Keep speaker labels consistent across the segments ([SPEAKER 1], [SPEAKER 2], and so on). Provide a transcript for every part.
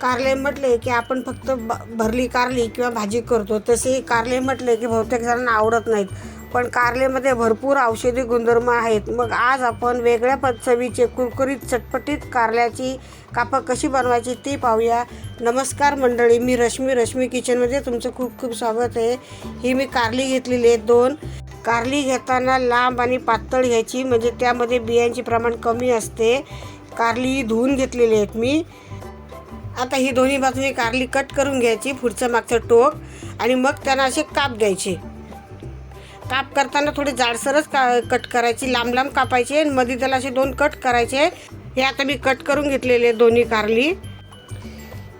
[SPEAKER 1] कारले म्हटले की आपण फक्त ब- भरली कारली किंवा भाजी करतो. तसे कारले म्हटले की बहुतेक जणांना आवडत नाहीत. पण कारलेमध्ये भरपूर औषधी गुणधर्म आहेत. मग आज आपण वेगळ्या पद चवीचे कुरकुरीत चटपटीत कारल्याची कापं कशी बनवायची ती पाहूया. नमस्कार मंडळी मी रश्मी रश्मी किचनमध्ये तुमचं खूप खूप स्वागत आहे. ही मी कारली घेतलेली आहे दोन. कारली घेताना लांब आणि पातळ घ्यायची म्हणजे त्यामध्ये बियांचे प्रमाण कमी असते. कारली ही धुवून घेतलेली आहेत मी. आता ही दोन्ही बाजूने कारली कट करून घ्यायची पुढचं मागचं टोक आणि मग त्यांना असे काप द्यायचे. काप करताना थोडी जाडसरच का कट करायची लांब लांब कापायचे आणि मध्ये त्याला असे दोन कट करायचे. हे आता मी कट करून घेतलेले दोन्ही कारली.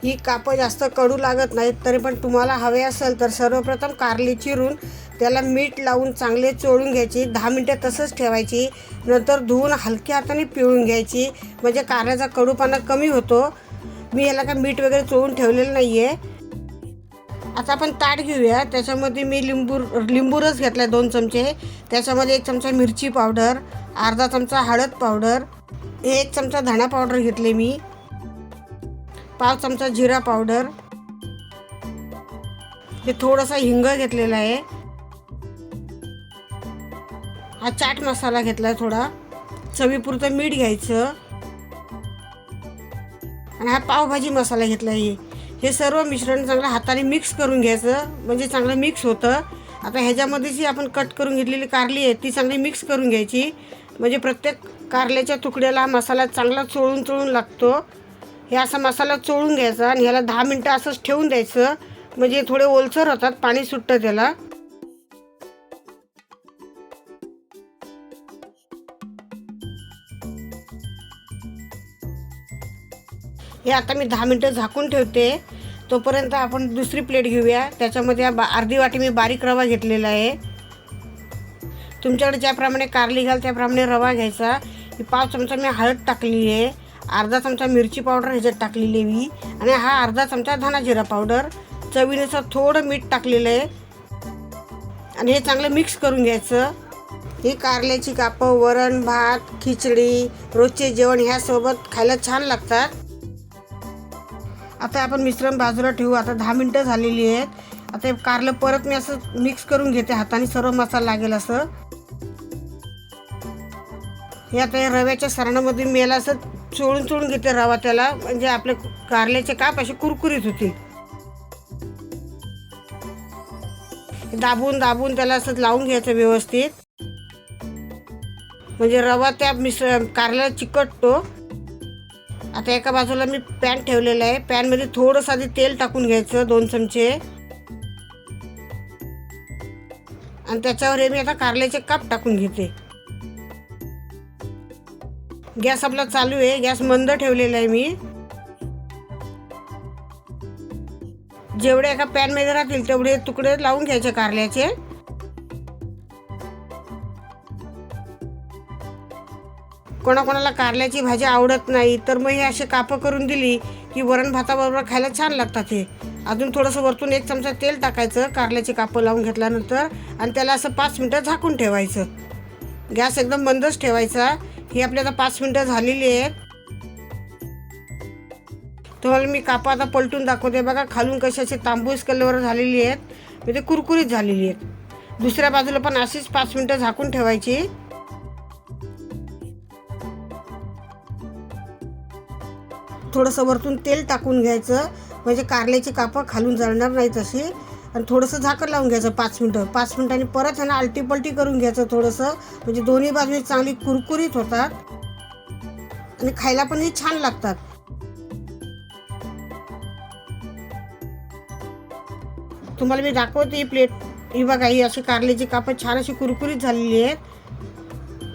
[SPEAKER 1] ही कापं जास्त कडू लागत नाहीत तरी पण तुम्हाला हवे असेल तर सर्वप्रथम कारली चिरून त्याला मीठ लावून चांगले चोळून घ्यायची. दहा मिनटं तसंच ठेवायची. नंतर धुवून हलक्या हाताने पिळून घ्यायची. म्हणजे कारल्याचा कडूपणा कमी होतो. मी याला का मीठ वगैरे चोळून ठेवलेलं नाही आहे आता आपण ताट घेऊया. त्याच्यामध्ये मी लिंबू लिंबू रस घेतला आहे दोन चमचे. त्याच्यामध्ये एक चमचा मिरची पावडर अर्धा चमचा हळद पावडर हे एक चमचा धणा पावडर घेतले मी पाव चमचा जिरा पावडर. हे थोडासा हिंग घेतलेला आहे. हा चाट मसाला घेतला आहे थोडा. चवीपुरतं मीठ घ्यायचं. आणि हा पावभाजी मसाला घेतला आहे. हे सर्व मिश्रण चांगलं हाताने मिक्स करून घ्यायचं. म्हणजे चांगलं मिक्स होतं. आता ह्याच्यामध्ये जी आपण कट करून घेतलेली कारली आहे ती चांगली मिक्स करून घ्यायची. म्हणजे प्रत्येक कारल्याच्या तुकड्याला मसाला चांगला चोळून चोळून लागतो. हे असा मसाला चोळून घ्यायचा आणि ह्याला दहा मिनटं असंच ठेवून द्यायचं. म्हणजे थोडे ओलसर होतात पाणी सुटतं त्याला. हे आता मी दहा मिनटं झाकून ठेवते. तोपर्यंत आपण दुसरी प्लेट घेऊया. त्याच्यामध्ये बा अर्धी वाटी मी बारीक रवा घेतलेला आहे. तुमच्याकडे ज्याप्रमाणे कारली घाल त्याप्रमाणे रवा घ्यायचा. ही पाव चमचा मी हळद टाकलेली आहे. अर्धा चमचा मिरची पावडर ह्याच्यात टाकलेली मी. आणि हा अर्धा चमचा धना जिरा पावडर. चवीनुसार थोडं मीठ टाकलेलं आहे. आणि हे चांगलं मिक्स करून घ्यायचं. ही कारल्याची कापं वरण भात खिचडी रोजचे जेवण ह्यासोबत खायला छान लागतात. आता आपण मिश्रण बाजूला ठेवू. आता दहा मिनटं झालेली आहेत. आता हे कारलं परत मी असं मिक्स करून घेते हाताने. सर्व मसाला लागेल असं. हे आता या रव्याच्या सरणामध्ये मेला असं चोळून चोळून घेते रवा त्याला. म्हणजे आपले कारल्याचे काप असे कुरकुरीत होतील. दाबून दाबून त्याला असं लावून घ्यायचं व्यवस्थित. म्हणजे रवा त्या मिश्र कारल्याला चिकटतो. आता एका बाजूला मी पॅन ठेवलेलं आहे. पॅनमध्ये थोडंसं आधी तेल टाकून घ्यायचं दोन चमचे. आणि त्याच्यावर हे मी आता कारल्याचे काप टाकून घेते. गॅस आपला चालू आहे. गॅस मंद ठेवलेला आहे मी. जेवढे एका पॅनमध्ये राहतील तेवढे तुकडे लावून घ्यायचे कारल्याचे. कोणाकोणाला कारल्याची भाजी आवडत नाही तर मग हे असे कापं करून दिली की वरण भाताबरोबर खायला छान लागतात हे. अजून थोडंसं वरतून एक चमचा तेल टाकायचं कारल्याची कापं लावून घेतल्यानंतर आणि त्याला असं पाच मिनटं झाकून ठेवायचं. गॅस एकदम बंदच ठेवायचा. ही आपली आता पाच मिनटं झालेली आहेत. तुम्हाला मी कापं आता पलटून दाखवते. बघा खालून कसे असे तांबूस कलर झालेली आहेत. म्हणजे कुरकुरीत झालेली आहेत. दुसऱ्या बाजूला पण अशीच पाच मिनटं झाकून ठेवायची. थोडंसं वरतून तेल टाकून घ्यायचं. म्हणजे कारल्याची कापं खालून जळणार नाही तशी. आणि थोडंसं झाकण लावून घ्यायचं पाच मिनटं. पाच मिनटांनी परत ह्यांना आलटीपलटी करून घ्यायचं थोडंसं. म्हणजे दोन्ही बाजूने चांगली कुरकुरीत होतात. आणि खायला पण हे छान लागतात. तुम्हाला मी दाखवते ही प्लेट. ही बघा ही अशी कारल्याची कापं छान अशी कुरकुरीत झालेली आहेत.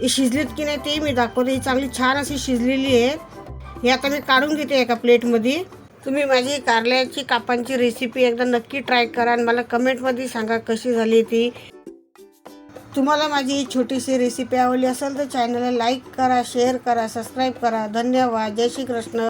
[SPEAKER 1] ही शिजलीत की नाही तेही मी दाखवते. ही चांगली छान अशी शिजलेली आहे हे आता मी काढून घेते एका प्लेटमध्ये. तुम्ही माझी कारल्याची कापांची रेसिपी एकदा नक्की ट्राय करा आणि मला कमेंटमध्ये सांगा कशी झाली ती. तुम्हाला माझी ही छोटीशी रेसिपी आवडली असेल तर चॅनलला लाईक करा शेअर करा सबस्क्राईब करा. धन्यवाद. जय श्री कृष्ण.